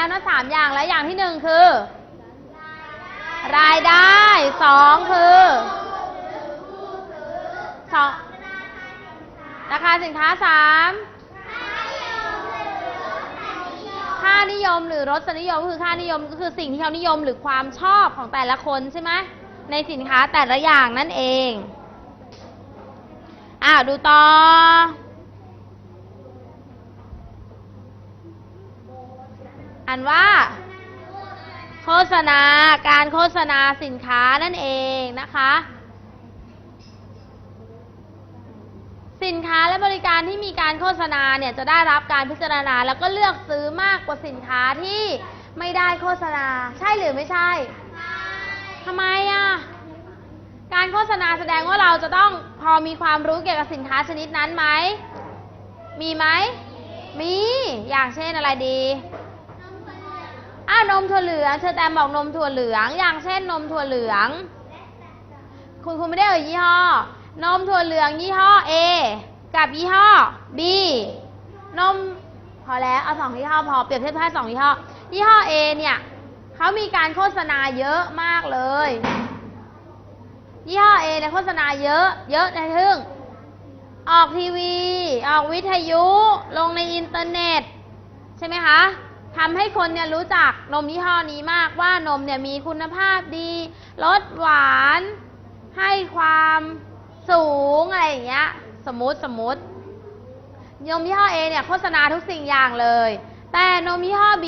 แล้วนะสามอย่างแล้วอย่างที่หนึ่งคือ รายได้สองคือสองราคาสินค้าสามค่านิยมหรือรสนิยมคือค่านิยมก็คือสิ่งที่เขานิยมหรือความชอบของแต่ละคนใช่ไหมในสินค้าแต่ละอย่างนั่นเอง อ่าดูต่อ อันว่า โฆษณาการโฆษณาสินค้านั่นเองนะคะ สินค้าและบริการที่มีการโฆษณาเนี่ยจะได้รับการพิจารณา แล้วก็เลือกซื้อมากกว่าสินค้าที่ไม่ได้โฆษณา ใช่หรือไม่ใช่ทำไมอะการโฆษณาแสดงว่าเราจะต้องพอมีความรู้เกี่ยวกับสินค้าชนิดนั้นไหม มีไหม มี อย่างเช่นอะไรดี นมถั่วเหลืองเชอแตมบอกนมถั่วเหลือง อย่างเช่นนมถั่วเหลือง คุณคุณไม่ได้เอ่ยยี่ห้อ นมถั่วเหลืองยี่ห้อ A กับยี่ห้อ B นมพอแล้วเอาสองยี่ห้อพอเปรียบเทียบแค่สองยี่ห้อ ยี่ห้อ A เนี่ยเขามีการโฆษณาเยอะมากเลย ยี่ห้อ A เนี่ยโฆษณาเยอะ เยอะในทึ่งออกทีวี ออกวิทยุ ลงในอินเทอร์เน็ต ใช่ไหมคะ ทำให้คนเนี่ยรู้จักนมยี่ห้อนี้มากว่านมเนี่ยมีคุณภาพดีรสหวาน ให้ความสูงอะไรอย่างเงี้ย สมมติสมมติ นมยี่ห้อ A เนี่ยโฆษณาทุกสิ่งอย่างเลย แต่นมยี่ห้อ B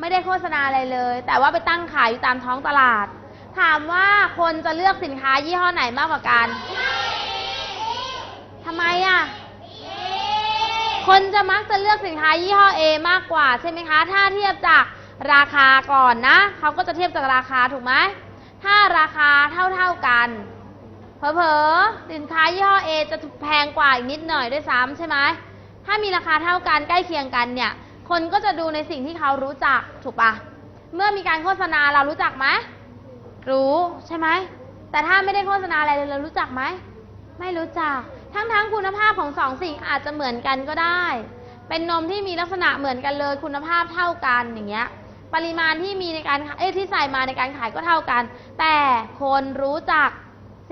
ไม่ได้โฆษณาอะไรเลย แต่ว่าไปตั้งขายอยู่ตามท้องตลาด ถามว่าคนจะเลือกสินค้ายี่ห้อไหนมากกว่ากันทำไมอะ คนจะมักจะเลือกสินค้ายี่ห้อ A มากกว่าใช่ไหมคะ ถ้าเทียบจากราคาก่อนนะ เขาก็จะเทียบจากราคาถูกไหม ถ้าราคาเท่าๆกัน เผลอๆสินค้ายี่ห้อ A จะแพงกว่าอีกนิดหน่อยด้วยซ้ำใช่ไหม ถ้ามีราคาเท่ากันใกล้เคียงกันเนี่ย คนก็จะดูในสิ่งที่เขารู้จักถูกปะเมื่อมีการโฆษณาเรารู้จักไหม รู้ใช่ไหม แต่ถ้าไม่ได้โฆษณาอะไรเลยเรารู้จักไหม ไม่รู้จัก ทั้งๆคุณภาพของสองสิ่งอาจจะเหมือนกันก็ได้ เป็นนมที่มีลักษณะเหมือนกันเลยคุณภาพเท่ากันอย่างเงี้ย ปริมาณที่มีในการขายเอ้ยที่ใส่มาในการขายก็เท่ากัน แต่คนรู้จัก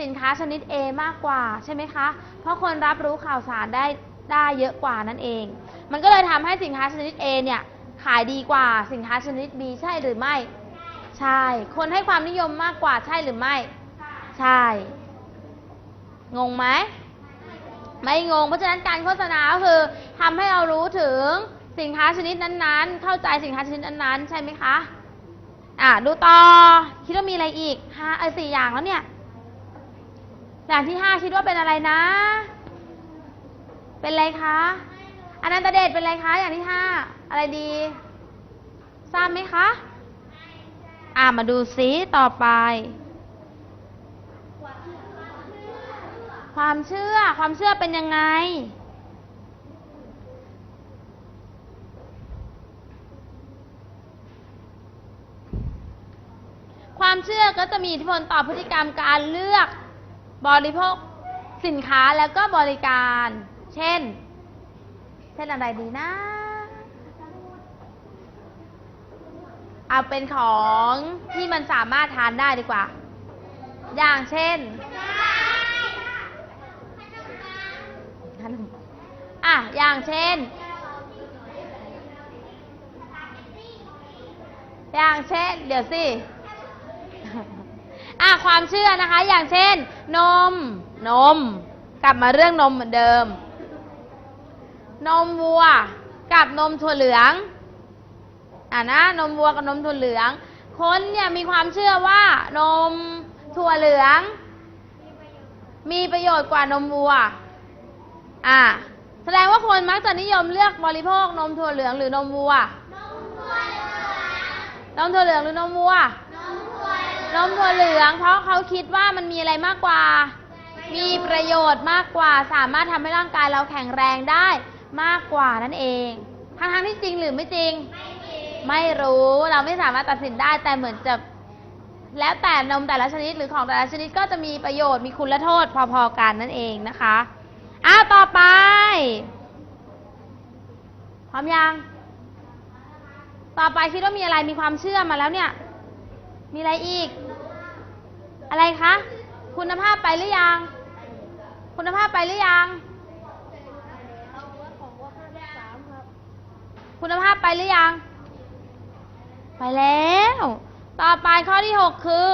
สินค้าชนิด A มากกว่าใช่ไหมคะ เพราะคนรับรู้ข่าวสารได้ได้เยอะกว่านั่นเอง มันก็เลยทำให้สินค้าชนิด A เนี่ยขายดีกว่าสินค้าชนิด B ใช่หรือไม่ ใช่ คนให้ความนิยมมากกว่าใช่หรือไม่ ใช่ งงไหม ไม่งง เพราะฉะนั้นการโฆษณาก็คือทำให้เรารู้ถึงสินค้าชนิดนั้นๆ เข้าใจสินค้าชนิดนั้นๆ ใช่ไหมคะ อะดูต่อ คิดว่ามีอะไรอีกห้าเออสี่อย่างแล้วเนี่ย อย่างที่ห้าคิดว่าเป็นอะไรนะ เป็นอะไรคะอนันตเดชเป็นอะไรคะอย่างที่ห้าอะไรดี ทราบไหมคะ อะมาดูซิต่อไป ความเชื่อ ความเชื่อเป็นยังไง ความเชื่อก็จะมีอิทธิพลต่อพฤติกรรมการเลือกบริโภคสินค้าแล้วก็บริการ เช่น เช่นอะไรดีนะ เอาเป็นของที่มันสามารถทานได้ดีกว่า อย่างเช่น ข นมอะ อย่างเช่น อย่างเช่น เดี๋ยวสิ อะ ความเชื่อนะคะ อย่างเช่น นม นม กลับมาเรื่องนมเหมือนเดิม นมวัว กับนมถั่วเหลือง อะนะ นมวัวกับนมถั่วเหลือง คนเนี่ยมีความเชื่อว่า นมถั่วเหลือง มีประโยชน์กว่านมวัว อ่า แสดงว่าคนมักจะนิยมเลือกบริโภคนมถั่วเหลืองหรือนมวัวนมถั่วเหลืองหรือนมวัวนมถั่วเหลือง เพราะเขาคิดว่ามันมีอะไรมากกว่า มีประโยชน์มากกว่า สามารถทำให้ร่างกายเราแข็งแรงได้มากกว่านั่นเองทั้งที่จริงหรือไม่จริง ไม่รู้ เราไม่สามารถตัดสินได้แต่เหมือนจะ แล้วแต่นมแต่ละชนิดหรือของแต่ละชนิดก็จะมีประโยชน์มีคุณและโทษพอๆกันนั่นเองนะคะ อ้าวต่อไป พร้อมยัง ต่อไปคิดว่ามีอะไรมีความเชื่อมาแล้วเนี่ย มีอะไรอีก อะไรคะ คุณภาพไปหรือยัง คุณภาพไปหรือยัง คุณภาพไปหรือยัง ไปแล้ว ต่อไปข้อที่6คือ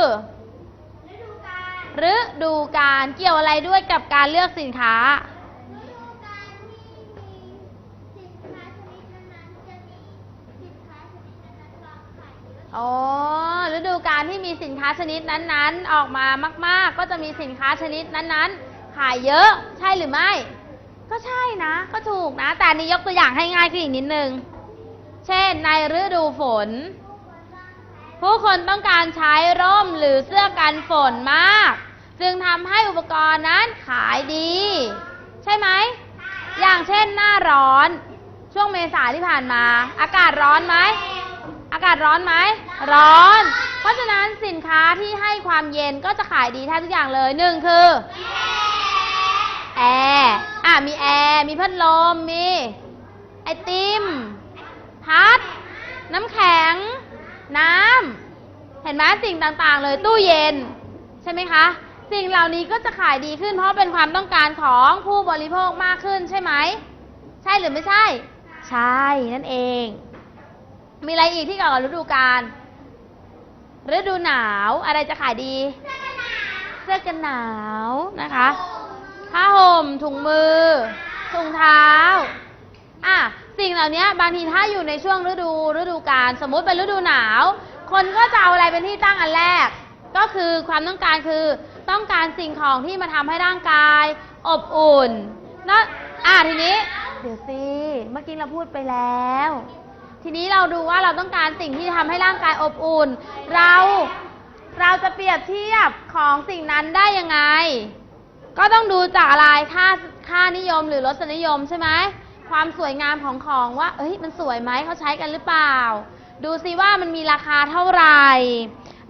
ฤดูกาลเกี่ยวอะไรด้วยกับการเลือกสินค้า อ๋อฤดูกาลที่มีสินค้าชนิดนั้นๆ ออกมามาก ๆ ก็จะมีสินค้าชนิดนั้นๆ ขายเยอะใช่หรือไม่ ก็ใช่นะ ก็ถูกนะ แต่นนี้ยกตัวอย่างให้ง่ายขึ้นอีกนิดนึง เช่นในฤดูฝน ผู้คนต้องการใช้ร่มหรือเสื้อกันฝนมาก จึงทำให้อุปกรณ์นั้นขายดี ใช่ไหม อย่างเช่นหน้าร้อน ช่วงเมษาที่ผ่านมา อากาศร้อนไหม อากาศร้อนไหม ร้อน เพราะฉะนั้นสินค้าที่ให้ความเย็นก็จะขายดีแทบทุกอย่างเลยหนึ่งคือแอร์อะมีแอร์มีพัดลมมีไอติมพัด น้ำแข็ง น้ำเห็นไหมสิ่งต่างๆ เลยตู้เย็น ใช่ไหมคะ สิ่งเหล่านี้ก็จะขายดีขึ้นเพราะเป็นความต้องการของผู้บริโภคมากขึ้นใช่ไหม ใช่หรือไม่ใช่ ใช่นั่นเอง มีอะไรอีกที่เกี่ยวกับฤดูกาลฤดูหนาวอะไรจะขายดี เสื้อกันหนาวนะคะผ้าห่มถุงมือ ถุงเท้าอะสิ่งเหล่านี้บางทีถ้าอยู่ในช่วงฤดูฤดูกาลสมมุติเป็นฤดูหนาว คนก็จะเอาอะไรเป็นที่ตั้งอันแรก ก็คือความต้องการคือต้องการสิ่งของที่มาทำให้ร่างกาย อบอุ่นนะอะทีนี้ เดี๋ยวสิเมื่อกี้เราพูดไปแล้ว ทีนี้เราดูว่าเราต้องการสิ่งที่ทำให้ร่างกายอบอุ่น เราเราจะเปรียบเทียบของสิ่งนั้นได้ยังไง ก็ต้องดูจากอะไรค่าค่านิยมหรือรสนิยมใช่ไหมความสวยงามของของว่า เอ้ยมันสวยไหมเขาใช้กันหรือเปล่า ดูซิว่ามันมีราคาเท่าไหร่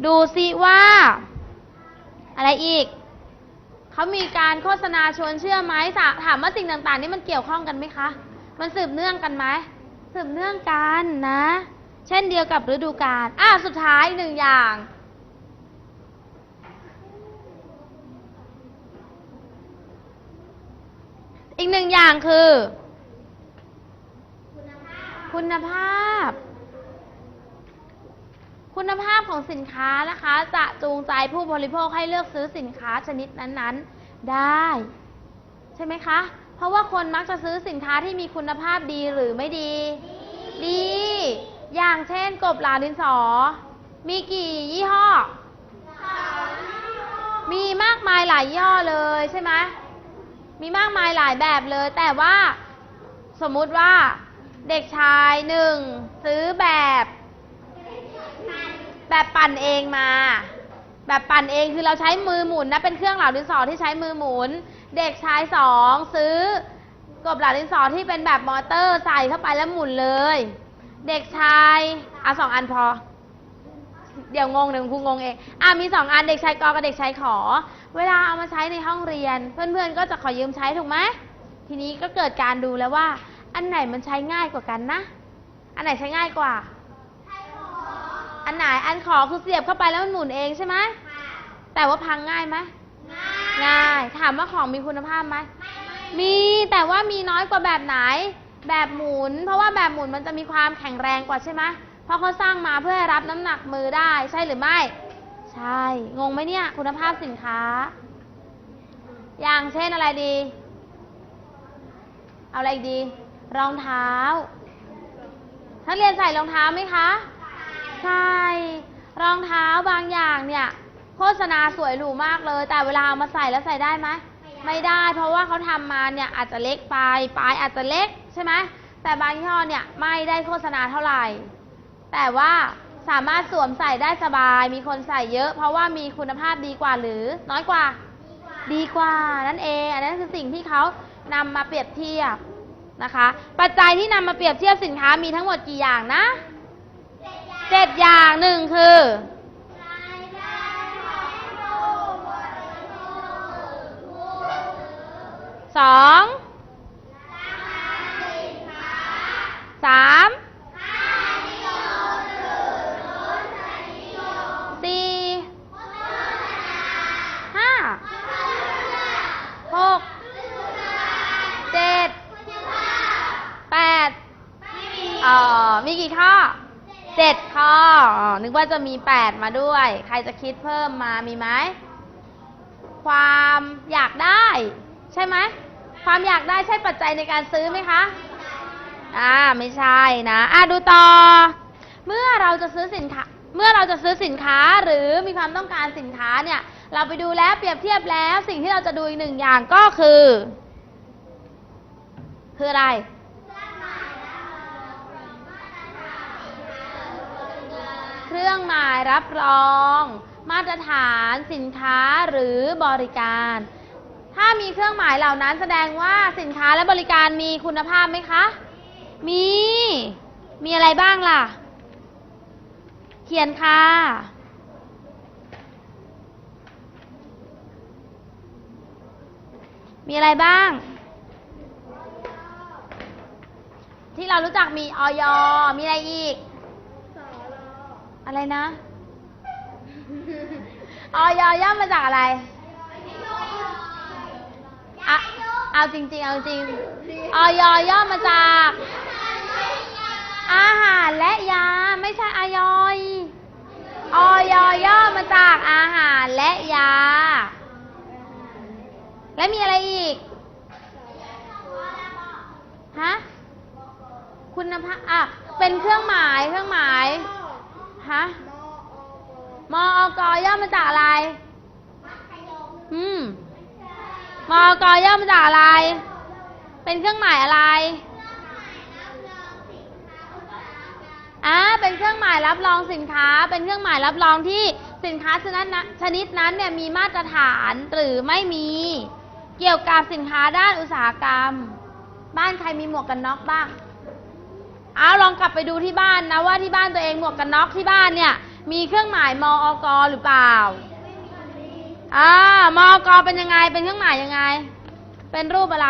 ดูซิว่า อะไรอีกเขามีการโฆษณาชวนเชื่อไหมถาถามว่าสิ่งต่างๆ นี่มันเกี่ยวข้องกันไหมคะ มันสืบเนื่องกันไหม สืบเนื่องกันนะ เช่นเดียวกับฤดูกาลอะสุดท้ายหนึ่งอย่าง อีกหนึ่งอย่างคือ คุณภาพ คุณภาพของสินค้านะคะ จะจูงใจผู้บริโภคให้เลือกซื้อสินค้าชนิดนั้น ๆ ได้ ใช่ไหมคะ เพราะว่าคนมักจะซื้อสินค้าที่มีคุณภาพดีหรือไม่ดี ดี อย่างเช่นกบหลาดินสอ มีกี่ยี่ห้อ มีมากมายหลายยี่ห้อเลยใช่ไหมมีมากมายหลายแบบเลย แต่ว่าสมมุติว่าเด็กชายหนึ่งซื้อแบบ แบบปั่นเองมา แบบปั่นเองคือเราใช้มือหมุนนะเป็นเครื่องเหลาดินสอที่ใช้มือหมุน เด็กชายสองซื้อกบหลาดินสอที่เป็นแบบมอเตอร์ใส่เข้าไปแล้วหมุนเลย เด็กชายอะสองอันพอ เดี๋ยวงงเดี๋ยวครูงงเองอะมีสองอันเด็กชายกอกับเด็กชายขอ เวลาเอามาใช้ในห้องเรียน เพื่อนๆก็จะขอยืมใช้ถูกไหมทีนี้ก็เกิดการดูแล้วว่า อันไหนมันใช้ง่ายกว่ากันนะ อันไหนใช้ง่ายกว่า อันไหนอันขอคือเสียบเข้าไปแล้วมันหมุนเองใช่ไหมแต่ว่าพังง่ายไหม ง่าย ถามว่าของมีคุณภาพไหม มีแต่ว่ามีน้อยกว่าแบบไหน แบบหมุน เพราะว่าแบบหมุนมันจะมีความแข็งแรงกว่าใช่ไหมเพราะเขาสร้างมาเพื่อรับน้ำหนักมือได้ใช่หรือไม่ ใช่ งงไหมเนี่ย คุณภาพสินค้า อย่างเช่นอะไรดี เอาอะไรดี รองเท้านักเรียนใส่รองเท้าไหมคะ ใช่ รองเท้าบางอย่างเนี่ย โฆษณาสวยหรูมากเลย แต่เวลาเอามาใส่แล้วใส่ได้ไหมไม่ได้ เพราะว่าเขาทำมาเนี่ยอาจจะเล็กไปปลายอาจจะเล็กใช่ไหมแต่บางยี่ห้อเนี่ยไม่ได้โฆษณาเท่าไหร่ แต่ว่าสามารถสวมใส่ได้สบาย มีคนใส่เยอะ เพราะว่ามีคุณภาพดีกว่าหรือน้อยกว่า ดีกว่านั่นเอง อันนั้นคือสิ่งที่เขานำมาเปรียบเทียบนะคะ ปัจจัยที่นำมาเปรียบเทียบสินค้ามีทั้งหมดกี่อย่างนะเจ็ดอย่างหนึ่งคือ สองสามสี่ห้าหกเจ็ดแปดเอ่อมีกี่ข้อเจ็ดข้ออ๋อนึกว่าจะมีแปดมาด้วย ใครจะคิดเพิ่มมามีไหม ความอยากได้ ใช่ไหม ความอยากได้ใช่ปัจจัยในการซื้อไหมคะ อ่า ไม่ใช่นะ อะดูต่อ เมื่อเราจะซื้อสินค้า เมื่อเราจะซื้อสินค้าหรือมีความต้องการสินค้าเนี่ย เราไปดูแล้วเปรียบเทียบแล้ว สิ่งที่เราจะดูอีกหนึ่งอย่างก็คือ คืออะไรเครื่องหมายรับรอง มาตรฐานสินค้าหรือบริการ มีเครื่องหมายเหล่านั้นแสดงว่าสินค้าและบริการมีคุณภาพไหมคะ มี มีอะไรบ้างล่ะ เขียนค่ะ มีอะไรบ้าง ที่เรารู้จักมีออยมีอะไรอีก อะไรนะออยย่อมาจากอะไรอะ เอาจริง ๆ เอาจริงออยย่อมาจาก อาหารและยาไม่ใช่อายอยออยย่อมาจากอาหารและยา และมีอะไรอีกฮะคุณภาพอะเป็นเครื่องหมายเครื่องหมายฮะมอกย่อมาจากอะไร อืม มอกย่อมาจากอะไร เป็นเครื่องหมายอะไรอ่าเป็นเครื่องหมายรับรองสินค้า เป็นเครื่องหมายรับรองที่สินค้าชนิดนั้นชนิดนั้นเนี่ยมีมาตรฐานหรือไม่มี เกี่ยวกับสินค้าด้านอุตสาหกรรม บ้านใครมีหมวกกันน็อกบ้าง เอาลองกลับไปดูที่บ้านนะว่าที่บ้านตัวเองหมวกกันน็อกที่บ้านเนี่ยมีเครื่องหมายมอกหรือเปล่า อ่ามอกเป็นยังไง เป็นเครื่องหมายยังไง เป็นรูปอะไร